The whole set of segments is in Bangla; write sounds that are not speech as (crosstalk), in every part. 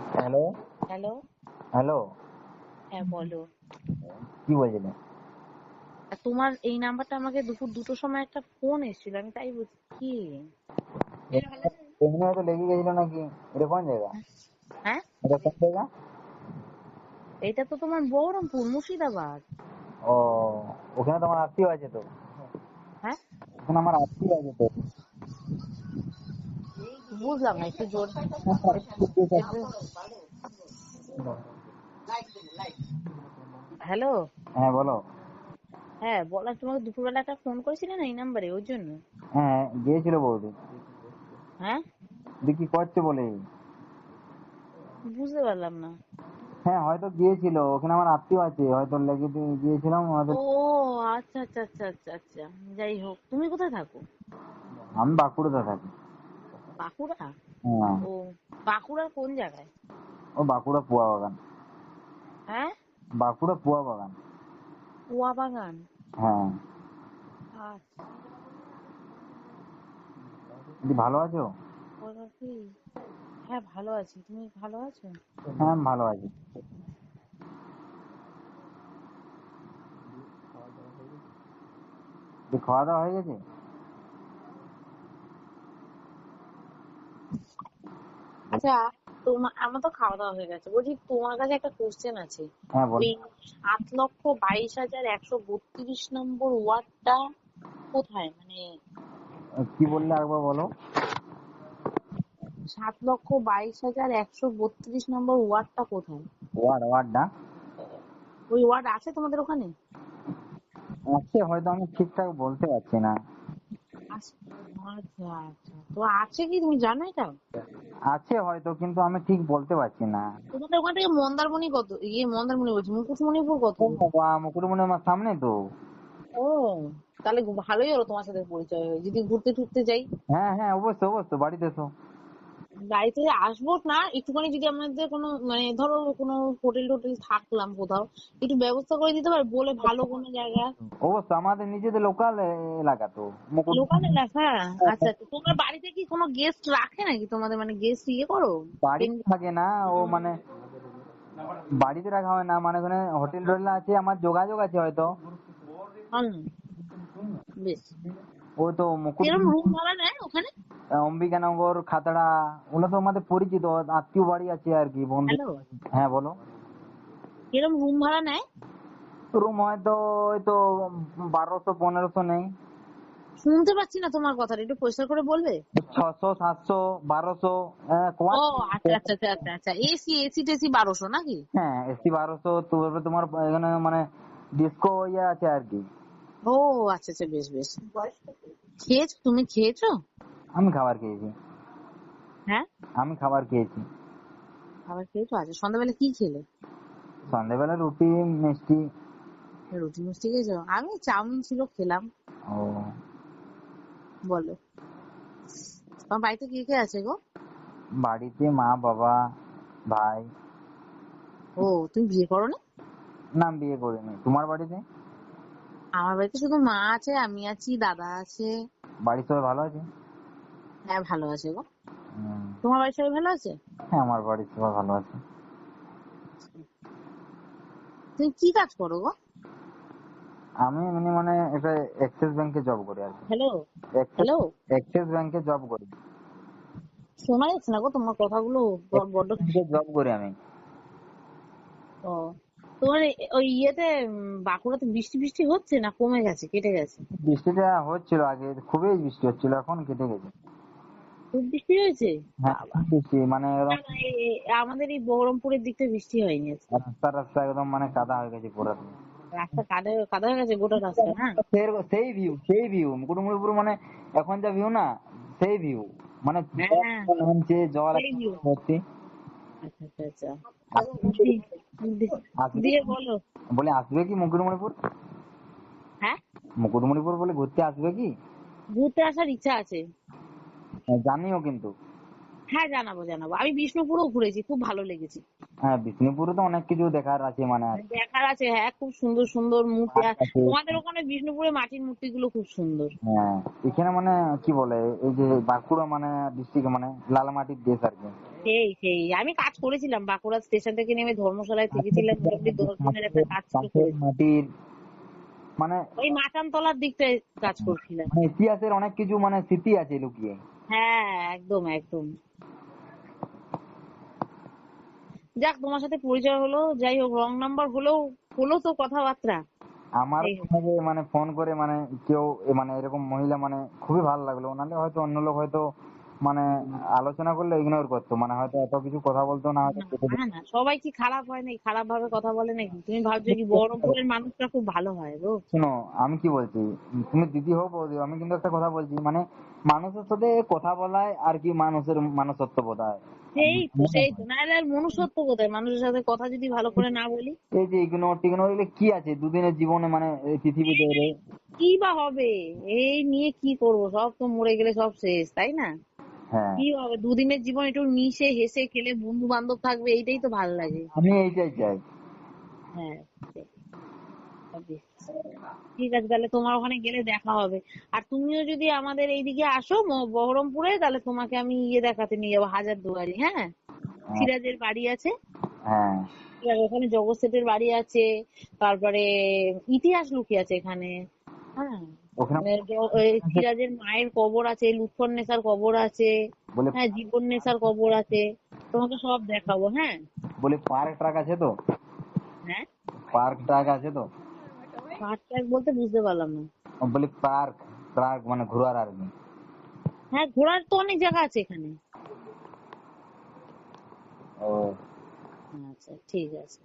হ্যালো? হ্যালো? হ্যালো? হ্যাঁ বলো। কি বলছিলে? তোমার এই নাম্বারটা আমাকে দুপুর দুটোর সময় একটা ফোন এসেছিল আমি তাই বলছি কি? এমনি হয়তো লেগে গেছিল নাকি? এটা কোন জায়গা? হ্যাঁ? এটা কোন জায়গা? এটা তো তোমার বহরমপুর মুর্শিদাবাদ। ও ওখানে তোমার আত্মীয় আছে তো। হ্যাঁ? ওখানে আমার আত্মীয় আছে তো। বুঝলাম না একটু জোর হ্যালো। হ্যাঁ বলো। হ্যাঁ বলার তোমাকে দুপুরবেলা একটা ফোন করেছিলে না এই নাম্বারে ওর জন্য? হ্যাঁ গিয়েছিল বৌদি। হ্যাঁ? কি করছে বলে? বুঝতে পারলাম না। হ্যাঁ হয়তো গিয়েছিল। ওখানে আমার আত্মীয় আছে। হয়তো লেগে গিয়েছিলাম হয়তো ও আচ্ছা আচ্ছা আচ্ছা আচ্ছা আচ্ছা। যাই হোক তুমি কোথায় থাকো? আমি বাঁকুড়াতে থাকি। বাঁকুড়া? হ্যাঁ। ও বাঁকুড়ার কোন জায়গায়? ও বাঁকুড়া পুয়া বাগান। হ্যাঁ? বাঁকুড়া পুয়া বাগান। কুয়া বাগান? হ্যাঁ। আচ্ছা। ভালো আছো? হ্যাঁ ভালো আছি। তুমি ভালো আছো? হ্যাঁ ভালো আছি। খাওয়া দাওয়া হয়ে গেছে? আচ্ছা তোমার আমার তো খাওয়া দাওয়া হয়ে গেছে। বলছি তোমার কাছে একটা কোশ্চেন আছে। হ্যাঁ ওই সাত লক্ষ বাইশ হাজার একশো বত্রিশ নম্বর ওয়ার্ডটা কোথায়? মানে কি বললে একবার বলো? সাত লক্ষ বাইশ হাজার একশো বত্রিশ নম্বর ওয়ার্ডটা কোথায়? ওয়ার্ড ওয়ার্ড না? ওই ওয়ার্ড আছে তোমাদের ওখানে? আছে হয়তো আমি ঠিকঠাক বলতে পারছি না। আচ্ছা আচ্ছা। তো আছে কি তুমি জানো এটা? আছে হয়তো কিন্তু আমি ঠিক বলতে পারছি না। তোমাদের ওখান থেকে মন্দারমণি কত? ইয়ে মন্দারমণি বলছি মুকুটমণিপুর কত? মুকুটমণি আমার সামনে তো। ও তাহলে ভালোই হলো তোমার সাথে পরিচয় হয়ে। যদি ঘুরতে টুরতে যাই। হ্যাঁ হ্যাঁ অবশ্যই অবশ্যই বাড়িতে এসো। বাড়িতে আসব না একটুখানি যদি আমাদের কোনো মানে ধরো কোনো হোটেল টোটেল থাকলাম কোথাও একটু ব্যবস্থা করে দিতে পারবে বলে ভালো কোনো জায়গা। অবশ্যই আমাদের নিজেদের লোকাল এলাকা তো লোকাল এলাকা আচ্ছা আচ্ছা। তোমার বাড়িতে কি কোনো গেস্ট রাখে নাকি? তোমাদের মানে গেস্ট ইয়ে করো? বাড়িতে থাকে না ও মানে বাড়িতে রাখা হয় না মানে ওখানে হোটেল টোটেল আছে আমার যোগাযোগ আছে হয়তো। বেশ। ও তো মুকুট রুম ভাড়া নেয় ওখানে? অম্বিকানগর খাতড়া ওগুলো তো আমাদের পরিচিত আত্মীয় বাড়ি আছে আর কি বন্ধু। হ্যাঁ বলো। এরকম রুম ভাড়া নেয়? রুম হয়তো ওই তো বারোশো পনেরোশো নেই। শুনতে পাচ্ছি না তোমার কথাটা একটু পরিষ্কার করে বলবে? ছশো সাতশো বারোশো ও আচ্ছা আচ্ছা আচ্ছা আচ্ছা আচ্ছা এসি এসি টেসি বারোশো নাকি? হ্যাঁ এসি বারোশো তারপরে তোমার এখানে মানে ডিস্কো ইয়ে আছে আর কি। ও আচ্ছা আচ্ছা বেশ বেশ। খেয়েছো? তুমি খেয়েছো? আমি খাবার খেয়েছি। হ্যাঁ? আমি খাবার খেয়েছি। খাবার খেয়েছো? আচ্ছা সন্ধ্যাবেলা কি খেলে? সন্ধ্যেবেলা রুটি মিষ্টি। রুটি মিষ্টি খেয়েছো? আমি চাউমিন ছিল খেলাম। ও। বলো। তোমার বাড়িতে কে কে আছে গো? বাড়িতে মা বাবা ভাই। ও তুমি বিয়ে করো না নাম বিয়ে করিনি। তোমার বাড়িতে? আমার বাড়িতে শুধু মা আছে আমি আছি দাদা আছে। বাড়ির সবাই ভালো আছে? হ্যাঁ ভালো আছে গো। তোমার বাড়ির সবাই ভালো আছে? হ্যাঁ আমার বাড়ির সবাই ভালো আছে। তুমি কি কাজ করো গো? আমি এমনি মানে একটা এক্সিস ব্যাংকে জব করি আর হ্যালো হ্যালো এক্সিস ব্যাংকে জব করি। শোনা যাচ্ছে না গো তোমার কথাগুলো বড্ড জব করি আমি। ও তোমার ওই ইয়েতে বাঁকুড়াতে বৃষ্টি বৃষ্টি হচ্ছে না কমে গেছে কেটে গেছে? বৃষ্টিটা হচ্ছিল আগে খুবই বৃষ্টি হচ্ছিল এখন কেটে গেছে। খুব বৃষ্টি হয়েছে? হ্যাঁ বৃষ্টি মানে না, না, আমাদের এই বহরমপুরের দিকটা বৃষ্টি হয়নি। রাস্তা রাস্তা একদম মানে কাদা হয়ে গেছে পুরো। রাস্তা কাদা কাদা হয়ে গেছে গোটা রাস্তা হ্যাঁ সেই- ভিউ সেই ভিউ মুকুটমণিপুর মানে এখন যা ভিউ না সেই ভিউ মানে হ্যাঁ। জল নামছে জল সেই view। আচ্ছা আচ্ছা আচ্ছা। দিয়ে বলো। বলে আসবে কি মুকুটমণিপুর? হ্যাঁ? মুকুটমণিপুর বলে ঘুরতে আসবে কি? ঘুরতে আসার ইচ্ছা আছে। হ্যাঁ, জানিও কিন্তু। হ্যাঁ জানাব জানাব। আমি বিষ্ণুপুরেও ঘুরেছি খুব ভালো লেগেছে। হ্যাঁ বিষ্ণুপুরে তো অনেক কিছু দেখার আছে মানে দেখার আছে হ্যাঁ খুব সুন্দর সুন্দর মূর্তি আর আছে। তোমাদের ওখানে বিষ্ণুপুরে মাটির মূর্তিগুলো খুব সুন্দর। হ্যাঁ এখানে মানে কি বলে এই যে বাঁকুড়া মানে ডিস্ট্রিক্ট মানে লালমাটির দেশ আর কি। সেই সেই আমি কাজ করেছিলাম বাঁকুড়া স্টেশন থেকে নেমে ধর্মশালায় থেকেছিলাম মোটামুটি দশ দিনের একটা কাজ। মাটির মানে ওই মাচান তলার দিকটায় কাজ করছিলাম। মানে ইতিহাসের অনেক কিছু মানে স্মৃতি আছে লুকিয়ে। হ্যাঁ একদম একদম। যাক তোমার সাথে পরিচয় হলো যাই হোক রং নাম্বার হলেও হলো তো কথাবার্তা। আমার সঙ্গে মানে ফোন করে মানে কেউ মানে এরকম মহিলা মানে খুবই ভালো লাগল। নাহলে হয়তো অন্য লোক হয়তো মানে আলোচনা করলে ইগনোর করতো। মানে হয়তো এত কিছু কথা বলতো না সবাই কি খারাপ হয় নাকি? খারাপ ভাবে কথা বলে নাকি? তুমি ভাবছ কি (laughs) বহরমপুরের মানুষরা খুব ভালো হয় গো? শোনো আমি কি বলছি? তুমি দিদি হও, আমি কিন্তু একটা কথা বলছি। মানে মানুষের সাথে কথা বলায় আর কি মানুষের মানুষত্ব বোধ হয় সেই তো সেই তো। নাহলে আর মনুষ্যত্ব কোথায়? মানুষের সাথে কথা যদি ভালো করে না বলি? এই যে ইগনোর টিগনোর এগুলো কি আছে? দুদিনের জীবনে মানে পৃথিবীতে এলে? কি বা হবে? এই নিয়ে কি করব? সব তো মরে গেলে সব শেষ তাই না? হ্যাঁ। কি হবে? দুদিনের জীবন একটু মিশে হেসে খেলে বন্ধু বান্ধব থাকবে এইটাই তো ভালো লাগে। আমি এইটাই চাই। হ্যাঁ। ঠিক আছে তাহলে তোমার ওখানে গেলে দেখা হবে। আর তুমিও যদি আমাদের এইদিকে আসো বহরমপুরে তাহলে তোমাকে আমি ইয়ে দেখাতে নিয়ে যাব হাজার দুয়ারি হ্যাঁ? সিরাজের বাড়ি আছে। হ্যাঁ। ওখানে জগৎ সেটের বাড়ি আছে তারপরে ইতিহাস লুকিয়ে আছে এখানে হ্যাঁ? মানে সিরাজের মায়ের কবর আছে লুৎফর নেসার কবর আছে হ্যাঁ জীবন নেসার কবর আছে তোমাকে সব দেখাবো হ্যাঁ? বলে পার্ক ট্রাক আছে তো? হ্যাঁ? পার্ক ট্রাক আছে তো? পার্ক টার্ক বলতে বুঝতে পারলাম না। বলি পার্ক ট্রাক মানে ঘোরার আর কি। হ্যাঁ ঘোরার তো অনেক জায়গা আছে এখানে। ও। আচ্ছা ঠিক আছে।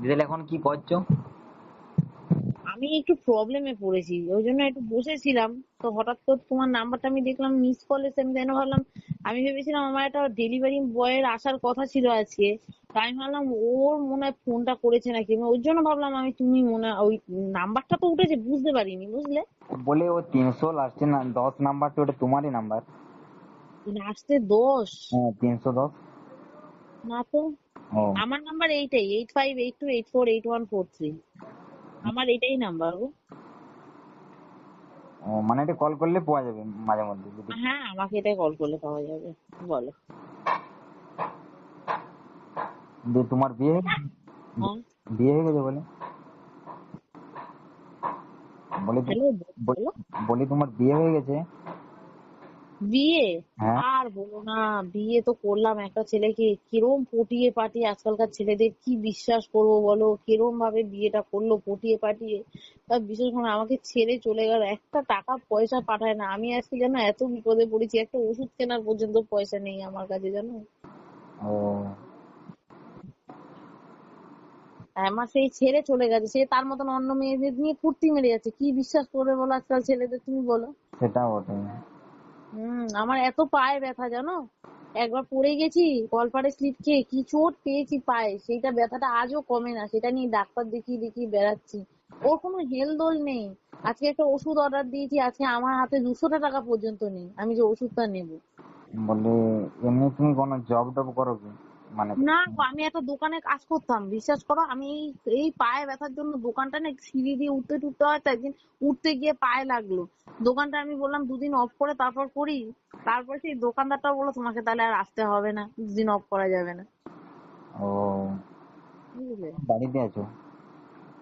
দিদি এখন কি করছ? আমি একটু প্রবলেমে পড়েছি ওই জন্য একটু বসেছিলাম। তো হঠাৎ করে তোমার নাম্বারটা আমি দেখলাম মিস কল এসে আমি যেন ভাবলাম আমি ভেবেছিলাম আমার একটা ডেলিভারি বয়ের আসার কথা ছিল আজকে। তাই আমি ভাবলাম ওর মনে হয় ফোনটা করেছে নাকি? আমি ওই জন্য ভাবলাম আমি তুমি মনে ওই নাম্বারটা তো উঠেছে বুঝতে পারিনি বুঝলে? বলে ও তিনশো লাস্টে না দশ নাম্বারটা ওটা তোমারই নাম্বার। লাস্টে দশ? হ্যাঁ তিনশো দশ। না তো। আমার নাম্বার এইটাই eight five eight two eight four eight one four three আমার এটাই নাম্বার গো ও মানে এটা কল করলে পাওয়া যাবে মাঝে মধ্যে হ্যাঁ আমাকে এটাই কল করলে পাওয়া যাবে বলো। দিয়ে তোমার বিয়ে হয়ে- বিয়ে হয়ে গেছে বলে? বলে বলি তোমার বিয়ে হয়ে গেছে? বিয়ে? হ্যাঁ। আর বলো না বিয়ে তো করলাম। একটা ছেলেকে কিরম পটিয়ে পাটিয়ে আজকালকার ছেলেদের কি বিশ্বাস করব বলো? কিরম ভাবে বিয়েটা করল পটিয়ে পাটিয়ে? তা বিশেষ করে আমাকে ছেড়ে চলে গেল। একটা টাকা পয়সা পাঠায় না। আমি আজকে জানো এত বিপদে পড়েছি একটা ওষুধ কেনার পর্যন্ত পয়সা নেই আমার কাছে জানো? ও। আমার সেই ছেড়ে চলে গেছে। সে তার মতন অন্য মেয়েদের নিয়ে ফুর্তি মেরে যাচ্ছে। কি বিশ্বাস করবে বলো আজকাল ছেলেদের তুমি বলো। সেটা বটে। হুম আমার এত পায়ে ব্যথা জানো? একবার পড়ে গেছি কলপারে স্লিপ খেয়ে কি চোট পেয়েছি পায়ে। সেইটা ব্যথাটা আজও কমে না সেটা নিয়ে ডাক্তার দেখিয়ে দেখিয়ে বেড়াচ্ছি। ওর কোনো হেলদোল নেই। আজকে একটা ওষুধ অর্ডার দিয়েছি আজকে আমার হাতে দুশোটা টাকা পর্যন্ত নেই। আমি যে ওষুধটা নেব। বলে এমনি তুমি কোনো জব টব করো কি? মানে না আমি একটা দোকানে কাজ করতাম বিশ্বাস করো আমি এই পায়ে ব্যথার জন্য দোকানটা না সিঁড়ি দিয়ে উঠতে টুটতে হয় তো একদিন উঠতে গিয়ে পায়ে লাগল। দোকানটা আমি বললাম দুদিন অফ করে তারপর করি তারপর সেই দোকানদারটা বলল তোমাকে তাহলে আর আসতে হবে না দুদিন অফ করা যাবে না। ও। বুঝলে? বাড়িতে আছো?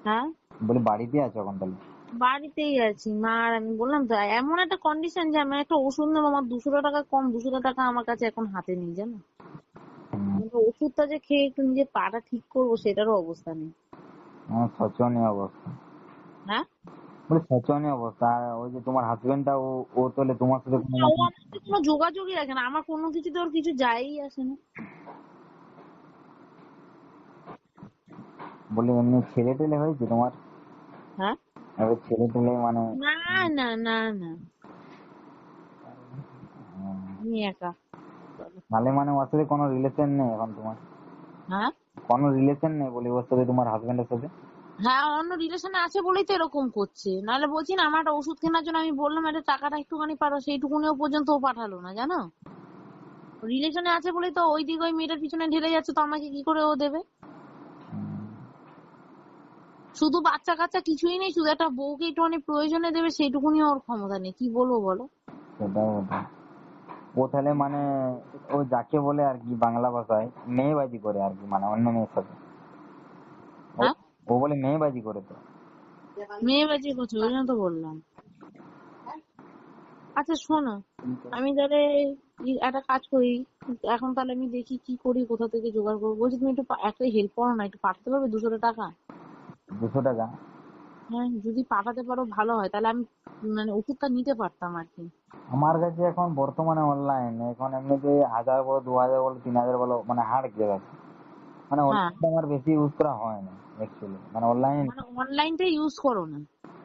হ্যাঁ? বলি বাড়িতে আছো এখন তাহলে? বাড়িতেই আছি মা আর আমি বললাম তো এমন একটা কন্ডিশন যে আমি একটা ওষুধ নেব আমার দুশো টাকা কম দুশো টাকা আমার কাছে এখন হাতে নেই জানো? হুম, আমি তো ওষুধটা যে খেয়ে একটু নিজের পাটা ঠিক করব সেটারও অবস্থা নেই। আমার শোচনীয় অবস্থা। হ্যাঁ বলে শোচনীয় অবস্থা। আর ওই যে তোমার হাজবেন্ডটা ও ও তাহলে তোমার সাথে কোনো ও আমার সাথে কোনো যোগাযোগই রাখে না। আমার কোনো কিছুতে ওর কিছু যায়ই আসে না। বলে এমনি ছেলে টেলে হয়েছে তোমার? হ্যাঁ? এবার ছেলে টেলে মানে না না না না। আমি একা। তাহলে মানে ওর সাথে কোনো রিলেশন নেই এখন তোমার? হ্যাঁ? কোনো রিলেশন নেই বলি ওর সাথে তোমার হাজবেন্ডের সাথে? হ্যাঁ অন্য রিলেশনে আছে বলেই তো এরকম করছে। নাহলে বলছি না আমার একটা ওষুধ কেনার জন্য আমি বললাম একটা টাকাটা একটুখানি পারো সেইটুকুনিও পর্যন্ত ও পাঠালো না জানো? রিলেশনে আছে বলেই তো ওই দিকে ওই মেয়েটার পিছনে ঢেলে যাচ্ছে তো আমাকে কি করে ও দেবে? শুধু বাচ্চা কাচ্চা কিছুই নেই শুধু একটা বউকে একটুখানি প্রয়োজনে দেবে সেইটুকুনি ওর ক্ষমতা নেই কি বলব বলো? সেটাও তাহলে মানে ও যাকে বলে আর কি বাংলা ভাষায় মেয়েবাজি করে আর কি মানে অন্য মেয়ের সাথে। ও- হ্যাঁ? বলে মেয়েবাজি করে তো। মেয়ে বাজি করছে ওই জন্য তো বললাম। আচ্ছা শোনো আমি তাহলে একটা কাজ করি এখন তাহলে আমি দেখি কি করি কোথা থেকে জোগাড় করব। বলছি তুমি একটু একটা হেল্প করো না একটু পাঠাতে পারবে দুশো টাকা? দুশো টাকা? হ্যাঁ যদি পাঠাতে পারো ভালো হয়। তাহলে আমি মানে ওষুধটা নিতে পারতাম আর কি। আমার কাছে এখন বর্তমানে অনলাইন এখন এমনিতে হাজার বলো দু হাজার বলো তিন হাজার বলো মানে হার্ড গিয়ে গেছে। মানে হ্যাঁ। অনলাইন আমার বেশি ইউজ করা হয় না অ্যাকচুয়ালি মানে অনলাইন মানে অনলাইনটা ইউজ করো না।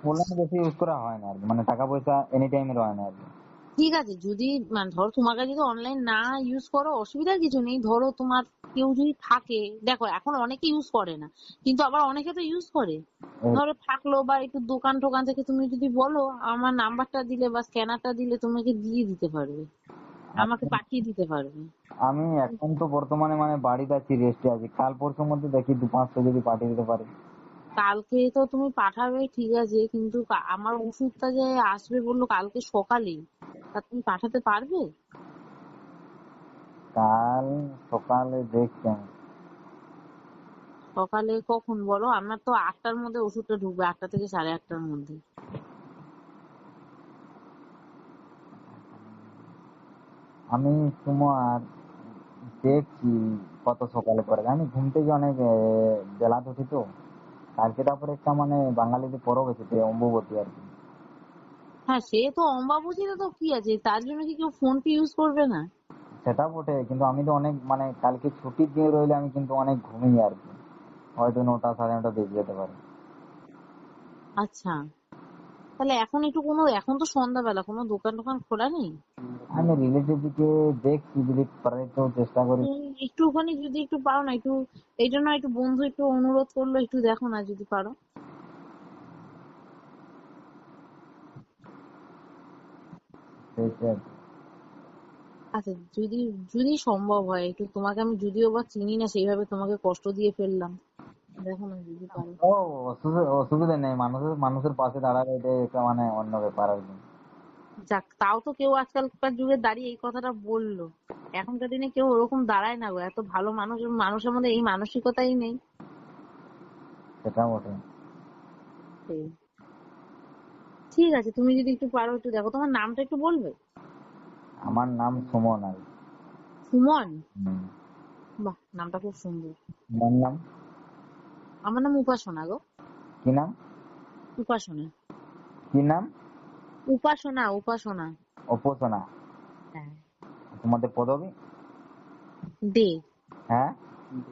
অনলাইন বেশি ইউজ করা হয় না আর মানে টাকা পয়সা এনি টাইম রয় না আর ঠিক আছে যদি মানে ধরো তোমার কাছে যদি অনলাইন না ইউজ করো অসুবিধার কিছু নেই। ধরো তোমার কেউ যদি থাকে দেখো এখন অনেকে ইউজ করে না কিন্তু আবার অনেকে তো ইউজ করে। ধরো থাকল বা একটু দোকান টোকান থেকে তুমি যদি বলো আমার নাম্বারটা দিলে বা স্ক্যানারটা দিলে তোমাকে দিয়ে দিতে পারবে। আমাকে পাঠিয়ে দিতে পারবে। আমি এখন তো বর্তমানে মানে বাড়িতে আছি রেস্টে আছি। কাল পরশুর মধ্যে দেখি দু পাঁচটা যদি পাঠিয়ে দিতে পারি। কালকে তো তুমি পাঠাবে ঠিক আছে কিন্তু আমার ওষুধটা যে আসবে বলল কালকে সকালেই তা তুমি পাঠাতে পারবে? কাল সকালে দেখছি আমি। সকালে কখন বলো? আমার তো আটটার মধ্যে ওষুধটা ঢুকবে আটটা থেকে সাড়ে আটটার মধ্যে। আমি তোমার দেখছি কত সকালে পরে। আমি ঘুম থেকে অনেক বেলাতে উঠি তো। কালকে তারপরে একটা মানে বাঙালিদের পরব আছে তো অম্বুবতী আর কি। হ্যাঁ সে তো অম্বাবুজিতে তো কি আছে? তার জন্য কি কেউ ফোন পে ইউজ করবে না? সেটা বটে কিন্তু আমি তো অনেক মানে কালকে ছুটির দিন রইলে আমি কিন্তু অনেক ঘুমিয়ে আর কি। হয়তো নটা সাড়ে নটা বেজে যেতে পারে। আচ্ছা। তাহলে এখন একটু কোনো এখন তো সন্ধ্যাবেলা কোনো দোকান টোকান খোলা নেই? আমি রিলেটিভ দিকে দেখছি যদি পারি তো চেষ্টা করি। উম, একটুখানি যদি একটু পারো না একটু এই জন্য একটু বন্ধু একটু অনুরোধ করল একটু দেখো না যদি পারো। দেখছি আর কি। আচ্ছা যদি যদি সম্ভব হয় একটু তোমাকে আমি যদিও বা চিনি না সেইভাবে তোমাকে কষ্ট দিয়ে ফেললাম। দেখো না যদি পারো। ও অসুবিধা নেই মানুষের মানুষের পাশে দাঁড়াবে এটা একটা মানে অন্য ব্যাপার আর কি। যাক তাও তো কেউ আজকালকার যুগে দাঁড়িয়ে এই কথাটা বলল। এখনকার দিনে কেউ ওরকম দাঁড়ায় না গো এত ভালো মানুষ মানুষের মধ্যে এই মানসিকতাই নেই। সেটা বটে। ঠিক আছে তুমি যদি একটু পারো একটু দেখো তোমার নামটা একটু বলবে? আমার নাম সুমন আর। কি। সুমন। বাহ নামটা খুব সুন্দর। তোমার নাম? আমার নাম উপাসনা গো। কি নাম? উপাসনা। কি নাম? উপাসনা উপাসনা। উপাসনা। হ্যাঁ। তোমাদের পদবী? দে। হ্যাঁ?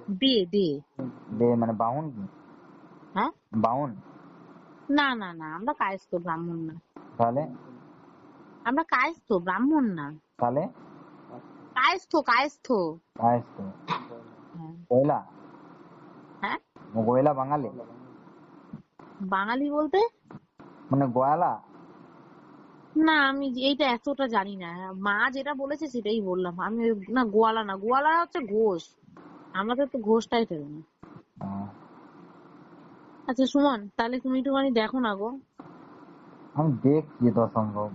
দে দে। দে মানে বাউন কি? হ্যাঁ? বাউন? না না না আমরা কায়স্থ ব্রাহ্মণ না। তাহলে? আমরা কায়স্থ ব্রাহ্মণ না। তাহলে? কায়স্থ কায়স্থ। আইস তো হ্যাঁ। কয়লা হ্যাঁ? গয়লা বাঙালি? বাঙালি বলতে? মানে গয়ালা? না আমি এইটা এতটা জানি না। মা যেটা বলেছে সেটাই বললাম। আমি না গোয়ালা না। গোয়ালা হচ্ছে ঘোষ। আমাদের তো ঘোষটাই টাইটেল না। আচ্ছা সুমন তাহলে তুমি একটুখানি দেখো না গো। আমি দেখছি তো সম্ভব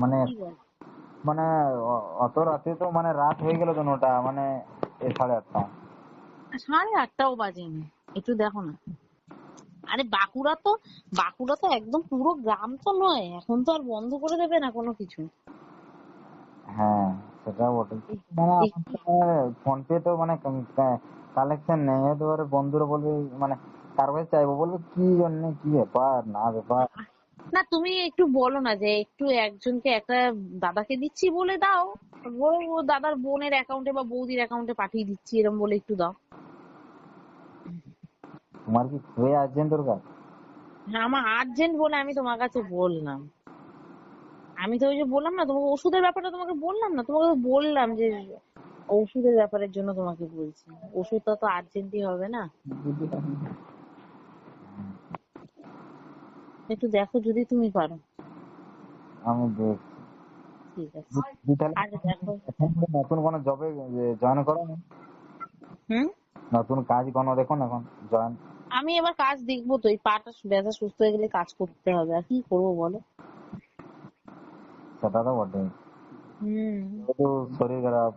মানে মানে অত রাতে তো মানে রাত হয়ে গেল তো নটা মানে সাড়ে আটটা। সাড়ে আটটাও বাজেনি একটু দেখো না। আরে বাঁকুড়া তো বাঁকুড়া তো একদম পুরো গ্রাম তো নয় এখন তো আর বন্ধ করে দেবে না কোনো কিছু। হ্যাঁ সেটা বটে। মানে ফোন পে তো মানে কালেকশন নেই হয়তো এবারে বন্ধুরা বলবে মানে কার কাছে চাইব বলবে কি জন্য কি ব্যাপার না ব্যাপার। না তুমি একটু বলো না যে একটু একজনকে একটা দাদাকে দিচ্ছি বলে দাও। ও দাদার বোনের অ্যাকাউন্টে বা বৌদির অ্যাকাউন্টে পাঠিয়ে দিচ্ছি এরকম বলে একটু দাও। তোমার কি খুবই আর্জেন্ট দরকার? হ্যাঁ আমার আর্জেন্ট বলে আমি তোমার কাছে বললাম। আমি তো ওই যে বললাম না তোমাকে ওষুধের ব্যাপারটা তোমাকে বললাম না তোমাকে তো বললাম যে ওষুধের ব্যাপারের জন্য তোমাকে বলছি। ওষুধটা তো আর্জেন্টই হবে না। একটু দেখো যদি তুমি পারো। আমি দেখছি। ঠিক আছে। আচ্ছা দেখো। নতুন কোনো জবে জয়েন করো না? হুম? নতুন কাজ কোনো দেখুন এখন? জয়েন আমি এবার কাজ দেখব তো এই পাটা ব্যথা সুস্থ হয়ে গেলে কাজ করতে হবে। আর কি করব বলো? সেটা তো বটেই। হুম। শরীর খারাপ।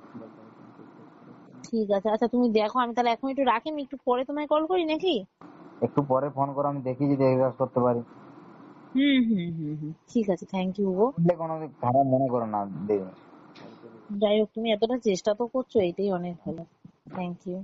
ঠিক আছে। আচ্ছা তুমি দেখো আমি তাহলে এখন একটু রাখি আমি একটু পরে তোমায় কল করি নাকি? একটু পরে ফোন করো আমি দেখি যদি এক্সাস্ট করতে পারি। হুম হুম হুম হুম। ঠিক আছে থ্যাংক ইউ গো দেখো কোনো খারাপ মনে করো না দেবে। যাই হোক তুমি এতটা চেষ্টা তো করছ এটাই অনেক ভালো। Thank you